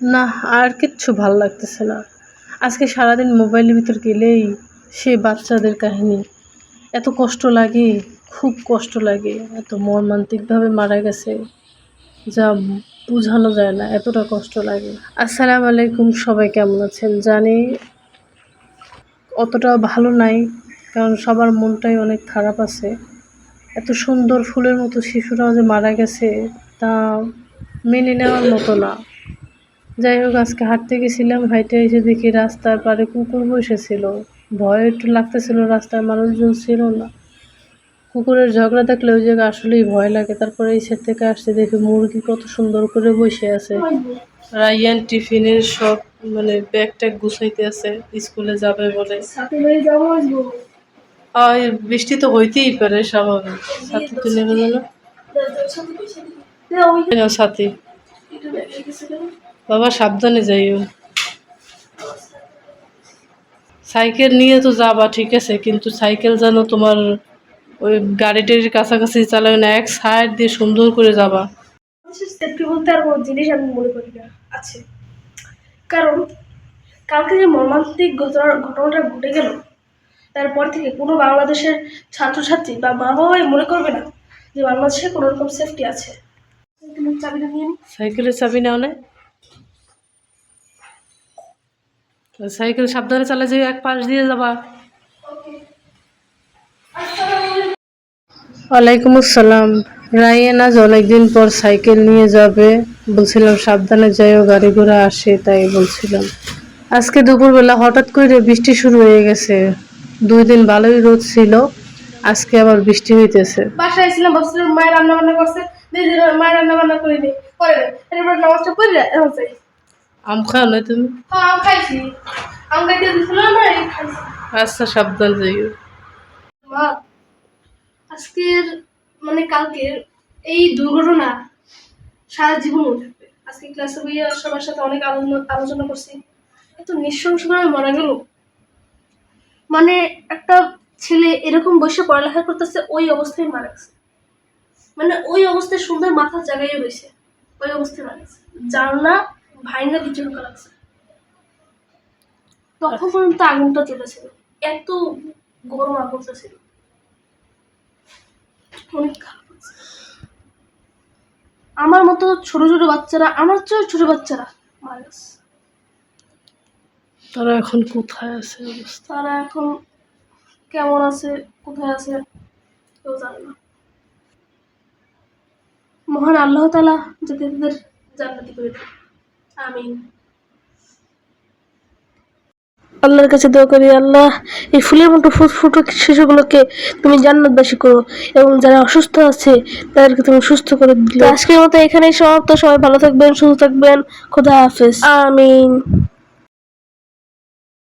না, আর কিচ্ছু ভালো লাগতেছে না। আজকে সারাদিন মোবাইলের ভিতর গেলেই সে বাচ্চাদের কাহিনী। এত কষ্ট লাগে, খুব কষ্ট লাগে, এত মর্মান্তিকভাবে মারা গেছে, যা বোঝানো যায় না, এতটা কষ্ট লাগে। আসসালামু আলাইকুম, সবাই কেমন আছেন? জানি অতটা ভালো নাই, কারণ সবার মনটাই অনেক খারাপ আছে। এত সুন্দর ফুলের মতো শিশুরাও যে মারা গেছে, তা মেনে নেওয়ার মতো না। যাই হোক আজকে হাঁটতে গেছিলাম হাইটে এসে দেখি রাস্তার পাড়ে কুকুর বসেছিল। ভয় একটু লাগতেছিল রাস্তায় মানুষজন ছিল না। কুকুরের ঝগড়া দেখলে ওই জায়গায় আসলেই ভয় লাগে। তারপরে এই সাইড থেকে আসতে দেখি মুরগি কত সুন্দর করে বসে আছে। রাইয়ান টিফিনের সব মানে ব্যাগ ট্যাগ গুছাইতে আছে স্কুলে যাবে বলে। আর বৃষ্টি তো হইতেই পারে স্বাভাবিক। সাথে তুলে গেল না? সাথে বাবা সাবধানে যাইও। সাইকেল নিয়ে তো যাবা ঠিক আছে কিন্তু সাইকেল যেন তোমার ওই গাড়িটির কাছাকাছি চালাবে না এক সাইড দিয়ে সুন্দর করে যাবা। সেফটি বলতে আর কোনো জিনিস আমি মনে করি না আছে। কারণ কালকে যে মর্মান্তিক ঘটনা ঘটনাটা ঘটে গেল তারপর থেকে কোনো বাংলাদেশের ছাত্রছাত্রী বা মা বাবাই মনে করবে না যে বাংলাদেশে কোনো রকম সেফটি আছে। সাইকেলের চাবি নাও না। সাইকেল সাবধানে চালা যে এক পাশ দিয়ে যাবা। ওয়ালাইকুম আসসালাম। রায়ান আজ অনেকদিন পর সাইকেল নিয়ে যাবে। বলছিলাম সাবধানে যাইও গাড়ি ঘোড়া আসে তাই বলছিলাম। আজকে দুপুরবেলা হঠাৎ করে বৃষ্টি শুরু হয়ে গেছে। দুই দিন ভালোই রোদ ছিল আজকে আবার বৃষ্টি হইতেছে। বাসায় এসেছিলাম ভাবছিলাম মায়ের রান্না বান্না করছে দিদি মায়ের রান্না বান্না করিনি করে নামাজটা পড়ি এখন যাই। আম খাও না তুমি? হ্যাঁ আম খাইছি। আম খাইতে দিয়েছিলাম না এই খাইছি। আচ্ছা সাবধান যাইও। মা আজকের মানে কালকের এই দুর্ঘটনা সারা জীবন মনে থাকবে। আজকে ক্লাসে বইয়ে সবার সাথে অনেক আলোচনা আলোচনা করছি। এত নৃশংসভাবে মারা গেল। মানে একটা ছেলে এরকম বসে পড়ালেখা করতেছে ওই অবস্থায় মারা গেছে। মানে ওই অবস্থায় সুন্দর মাথার জায়গায় রয়েছে। ওই অবস্থায় মারা গেছে। জানলা লাগছে তখন পর্যন্ত আগুনটা চলেছিল এত গরম আগুনটা ছিল। অনেক খারাপ আমার মতো ছোট ছোট বাচ্চারা আমার চেয়ে ছোট বাচ্চারা গেছে। তারা এখন কোথায় আছে তারা এখন কেমন আছে কোথায় আছে কেউ জানে না। মহান আল্লাহ তালা যাতে তাদের জান্নাতি করে দেয় আমিন। আল্লাহর কাছে দোয়া করি আল্লাহ এই ফুলের মতো ফুট ফুটো শিশুগুলোকে তুমি জান্নাতবাসী করো এবং যারা অসুস্থ আছে তাদেরকে তুমি সুস্থ করে দিলে আজকের মতো এখানেই সমাপ্ত। সবাই ভালো থাকবেন সুস্থ থাকবেন। খোদা হাফেজ। আমিন।